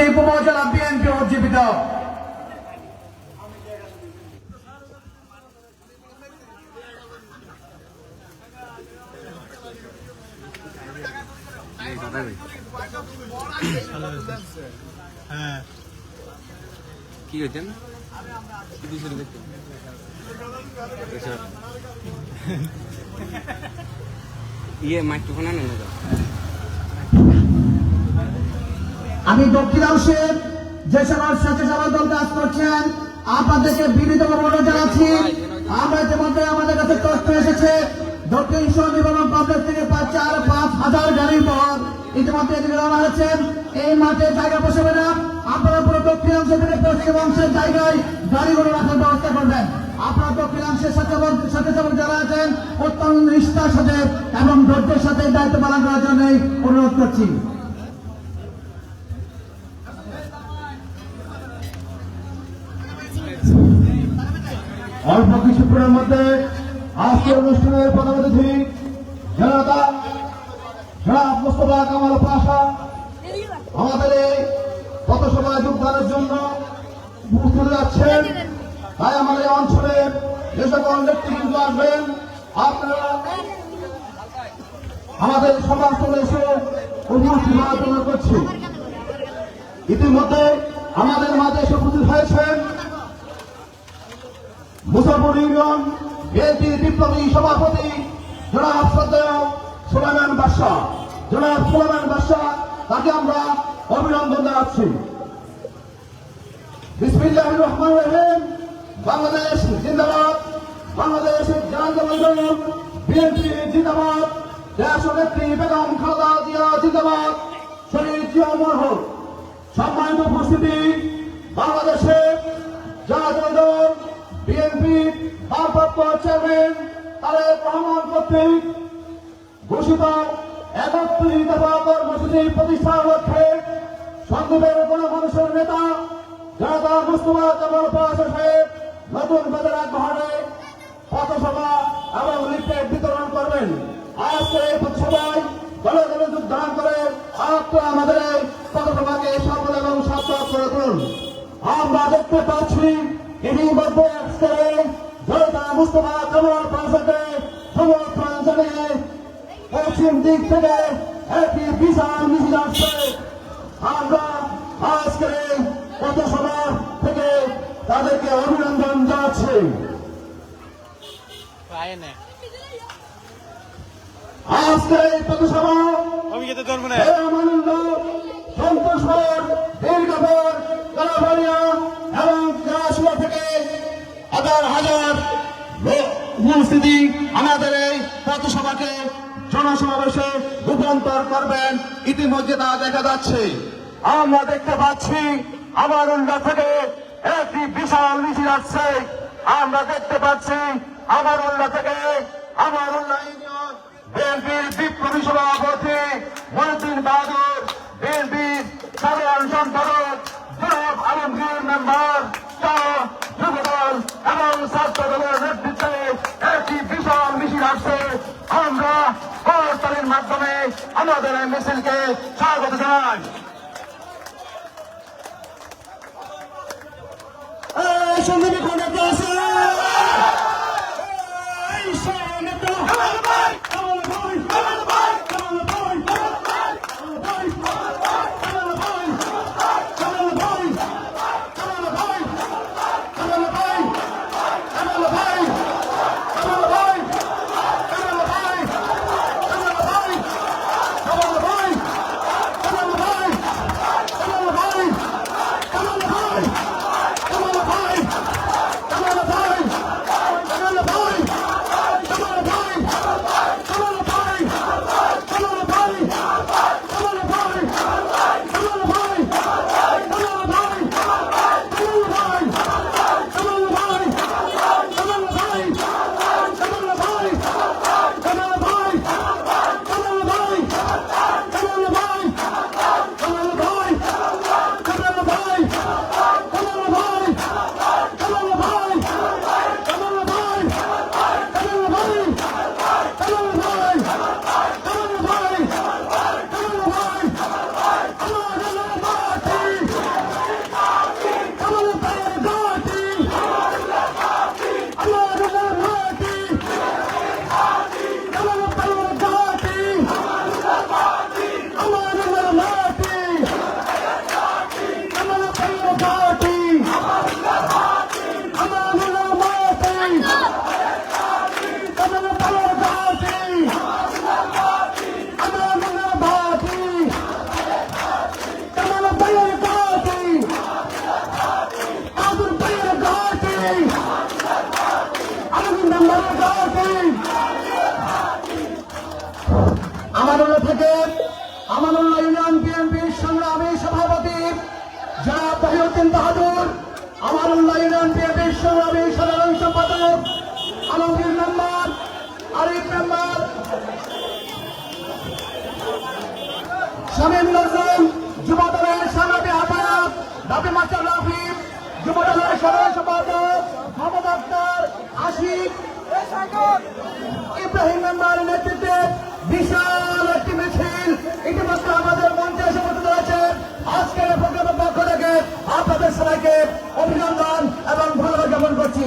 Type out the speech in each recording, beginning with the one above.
সন্দ্বীপ উপজেলা বিএনপি উজ্জীবিত কি হচ্ছেন ইয়ে মাইক্রোফোন আনেন আমি দক্ষিণাংশের যে সবার স্বেচ্ছাসেবা দল কাজ করছেন, আপনাদেরকে বিনীত অনুরোধ জানাচ্ছি। আমরা ইতিমধ্যে আমাদের কাছে তথ্য এসেছে, দক্ষিণ সন্দ্বীপ এবং পাবলিক থেকে প্রায় চার, পাঁচ হাজার গাড়ির পর ইতিমধ্যে এদিকে রওনা হয়েছেন। এই মাঠে জায়গা বসাবে না। আপনারা পুরো দক্ষিণ অংশ থেকে পশ্চিম অংশের জায়গায় গাড়িগুলো রাখার ব্যবস্থা করবেন। আপনার দক্ষিণাংশের স্বেচ্ছাসেবক যারা আছেন, অত্যন্ত নিষ্ঠার সাথে এবং ধৈর্যের সাথে দায়িত্ব পালন করার জন্য অনুরোধ করছি। অল্প কিছুক্ষণের মধ্যে আজকের অনুষ্ঠানের প্রধান অতিথি জনতা, জনাব মোস্তফা কামাল পাশা। আমাদের এই পথসভায় যোগদানের জন্য উপস্থিত যাচ্ছেন তাই আমাদের অঞ্চলের যে সকল নেতৃবৃন্দ আসবেন, আপনারা আমাদের সমাজস্থলে এসে উপস্থিত জন্য করছি। ইতিমধ্যে আমাদের মাঝে এসে উপস্থিত হয়েছেন মুসাফর ইউনিয়ন বিএনপি বিপ্লবী সভাপতি জনাব জনাব তাকে আমরা অভিনন্দন জানাচ্ছি। বিসমিল্লাহ রহমান রহিম। বাংলাদেশ জিন্দাবাদ। বাংলাদেশ বিএনপি জিন্দাবাদ। দেশ নেত্রী বেগম খালেদা জিয়া জিন্দাবাদ। শহীদ জিয়া অমর হোক। সম্মানিত উপস্থিতি, বাংলাদেশের জাতীয় ভারপ্রাপ্ত চেয়ারম্যান তারেক রহমান কর্তৃক ঘোষিত একত্রিশ কর্মসূচি প্রতিষ্ঠার লক্ষ্যে সংবিধান কোন নেতা, জনতা মুস্তফা কামাল পাশা সাহেব নতুন বাজার আগ্রহণে পথসভা এবং লিফলেট বিতরণ করবেন। আজকের এই পথসভায় দলে দলে যোগদান করে আপনারা আমাদের এই পথসভাকে সফল এবং সার্থক করে তুলুন। আমরা দেখতে পাচ্ছি ইতিমধ্যে করেন জয়তা মুস্তফা কমল প্রাঞ্চলে কমল প্রাঞ্চলে পশ্চিম দিক থেকে একটি বিশাল মিছিল আসছে। আমরা আজকে কত সভা থেকে তাদেরকে অভিনন্দন জানাচ্ছি। আজকে এই পথসভা সন্তোষপুর হাজার হাজার উপস্থিতি আমাদের এই পথসভাকে জনসমাবেশে রূপান্তর করবেন। ইতিমধ্যে তা দেখা যাচ্ছে। আমরা দেখতে পাচ্ছি, আমার উল্লা থেকে একটি বিশাল মিছিল আসছে। আমরা দেখতে পাচ্ছি, আমার উল্লা থেকে আমার উল্লা ইউনিয়ন, বিএনপির বিপ্লবী সভাপতি মহিউদ্দিন বাহাদুর, বিএনপির সাধারণ সম্পাদক আলমগীর মেম্বার যুবদল এবং ছাত্র দলের নেতৃত্বে একটি বিশাল মিছিল আসছে। আমরা করতালির মাধ্যমে আমাদের মিছিলকে স্বাগত জানাই। কোন তহিউদ্দিন বাহাদুর। বিএনপির সংগ্রামী সাধারণ সম্পাদক, আলমগীর মেম্বার, আরিফ মেম্বার, শামীম নজরুল সাংগঠনিক আহ্বায়ক, দাবি মাস্টার রাফিক যুবদলের সাধারণ সম্পাদক, মোহাম্মদ আশিক, ইব্রাহিম মেম্বারের নেতৃত্বে বিশাল অভিনন্দন এবং ভালোবাসা জ্ঞাপন করছি।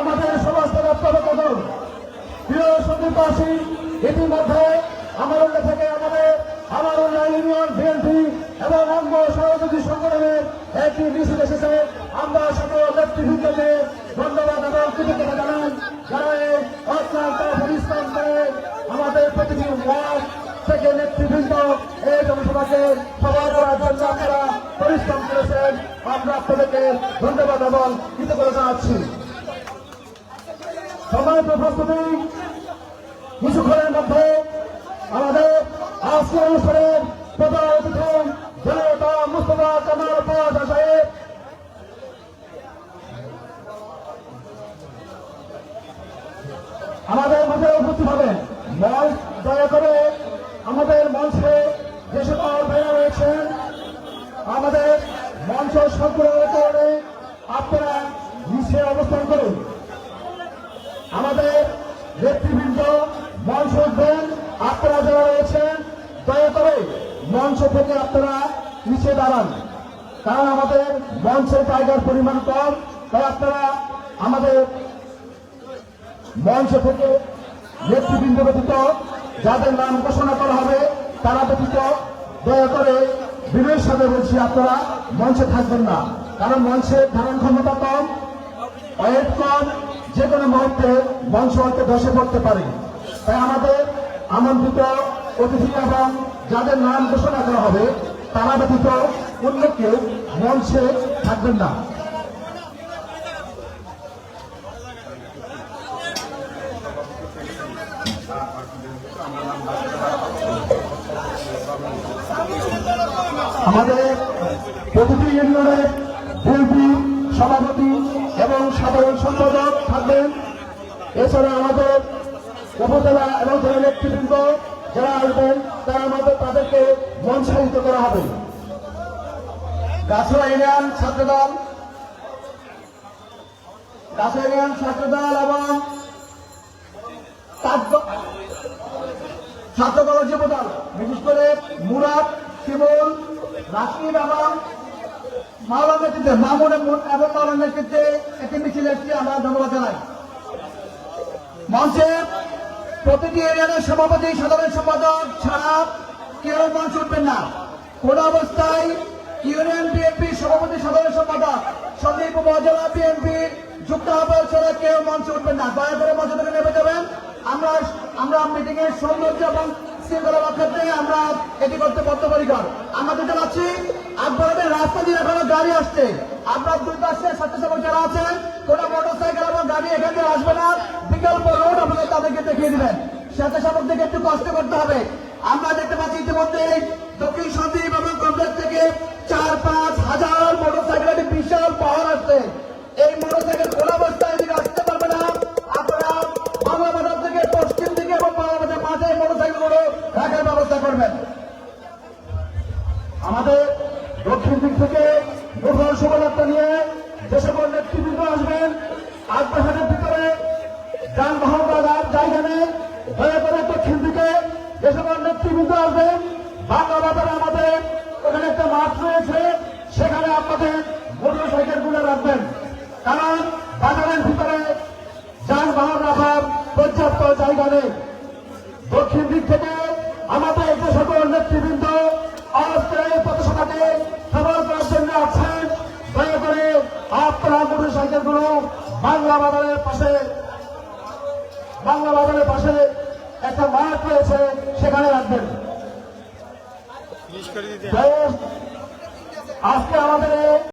আমাদের সমাজকে রক্ষা করুন প্রিয় সন্দীপবাসী ইতিমধ্যে আমার থেকে আমাদের আমার ইউনিয়ন, বিএনপি এবং সহযোগী সংগঠনের একটি মিছিল এসেছে। আমরা সকল নেতৃবৃন্দকে ধন্যবাদ এবং কৃতজ্ঞতা ধন্যবাদ এবং কৃতজ্ঞতা কিছুক্ষণের মধ্যে আমাদের আজকের অনুষ্ঠানের প্রধান অতিথি জনতা মুস্তফা কামাল সাহেব আমাদের মাঝে উপস্থিত হবেন। মঞ্চ দয়া করে আমাদের মঞ্চে যে সকল ভাইরা রয়েছেন, আমাদের মঞ্চ সংকুলনের কারণে আপনারা নিচে অবস্থান করুন আমাদের নেতৃবৃন্দ মঞ্চ উঠবেন আপনারা যারা রয়েছেন দয়া করে মঞ্চ থেকে আপনারা নিচে দাঁড়ান। কারণ আমাদের মঞ্চের জায়গার পরিমাণ কম। তাই আপনারা আমাদের মঞ্চ থেকে নেতৃবৃন্দ ব্যতীত, যাদের নাম ঘোষণা করা হবে, তারা ব্যতীত, দয়া করে বিনয়ের সাথে বলছি, আপনারা মঞ্চে থাকবেন না। কারণ মঞ্চের ধারণ ক্ষমতা কম, ওয়েট কম, যে কোনো মুহূর্তে মঞ্চ হতে ধসে পড়তে পারে। তাই আমাদের আমন্ত্রিত অতিথি এবং যাদের নাম ঘোষণা করা হবে তারা ব্যতীত অন্য কেউ মঞ্চে থাকবেন না। আমাদের প্রতিটি ইউনিয়নের বিএনপি সভাপতি এবং সাধারণ সম্পাদক থাকবেন। এছাড়া আমাদের উপজেলা এবং জেলা নেতৃবৃন্দ যারা আসবেন তারা আমাদের তাদেরকে মঞ্চায়িত করা হবে। ইউনিয়ন, ছাত্রদল। ইউনিয়ন, ছাত্রদল এবং ছাত্রদল বিশেষ করে মুরাদ, শিমুল, রাশিদ এবং মাওলার নেতৃত্বে, মামুন এবং মাওলার নেতৃত্বে একটি মিছিল এসেছে আমরা ধন্যবাদ জানাই। মঞ্চে প্রতিটি ইউনিয়নের সভাপতি, সাধারণ সম্পাদক ছাড়া কেউ মঞ্চ উঠবেন না। কোন অবস্থায় ইউনিয়ন বিএনপি সভাপতি, সাধারণ সম্পাদক, সন্দীপ উপজেলা বিএনপি যুক্ত আহ্বায়ক ছাড়া কেউ মঞ্চে উঠবেন না। দয়া করে মঞ্চ থেকে নেমে যাবেন। আমরা আমরা মিটিং এর সৌন্দর্য এবং শৃঙ্খলা রক্ষার্থে আমরা এটি করতে বদ্ধপরিকর। আমরা তো জানাচ্ছি আপনাদের রাস্তা দিয়ে এখনও গাড়ি আসছে। আপনার দুই পাশে স্বেচ্ছাসেবক যারা আছেন, কোন মোটর সাইকেল এবং গাড়ি এখান থেকে আসবে না। বিকল্প রোড আপনাদের তাদেরকে দেখিয়ে দিবেন। স্বেচ্ছাসেবকদেরকে একটু কষ্ট করতে হবে। আমরা দেখতে পাচ্ছি ইতিমধ্যে দক্ষিণ সন্দ্বীপ এবং কমপ্লেক্স থেকে চার, পাঁচ হাজার মোটর সাইকেলের বিশাল পাহাড় আসছে। এই মোটরসাইকেল খোলা অবস্থায় এদিকে আসতে পারবে না। আপনারা বাংলা বাজার থেকে পশ্চিম দিকে এবং বাংলা বাজার মাঝে মোটরসাইকেলগুলো রাখার ব্যবস্থা করবেন। আমাদের দক্ষিণ দিক থেকে নূতন শোভাযাত্রা নিয়ে যে সকল নেতৃবৃন্দ আসবেন। আগ্রহের ভিতরে যানবাহন বাজার জায়গা নেই দয়া করে দক্ষিণ দিকে যে সকল নেতৃবৃন্দ আসবেন। বাংলা বাজারে আমাদের ওখানে একটা মাঠ রয়েছে, সেখানে আপনাদের মোটর সাইকেলগুলো রাখবেন। কারণ বাজারের ভিতরে যানবাহন রাখার পর্যাপ্ত জায়গা নেই। দক্ষিণ দিক থেকে বাংলা বাজারের পাশে বাংলা বাজারের পাশে একটা মাঠ রয়েছে সেখানে রাখবেন। আজকে আমাদের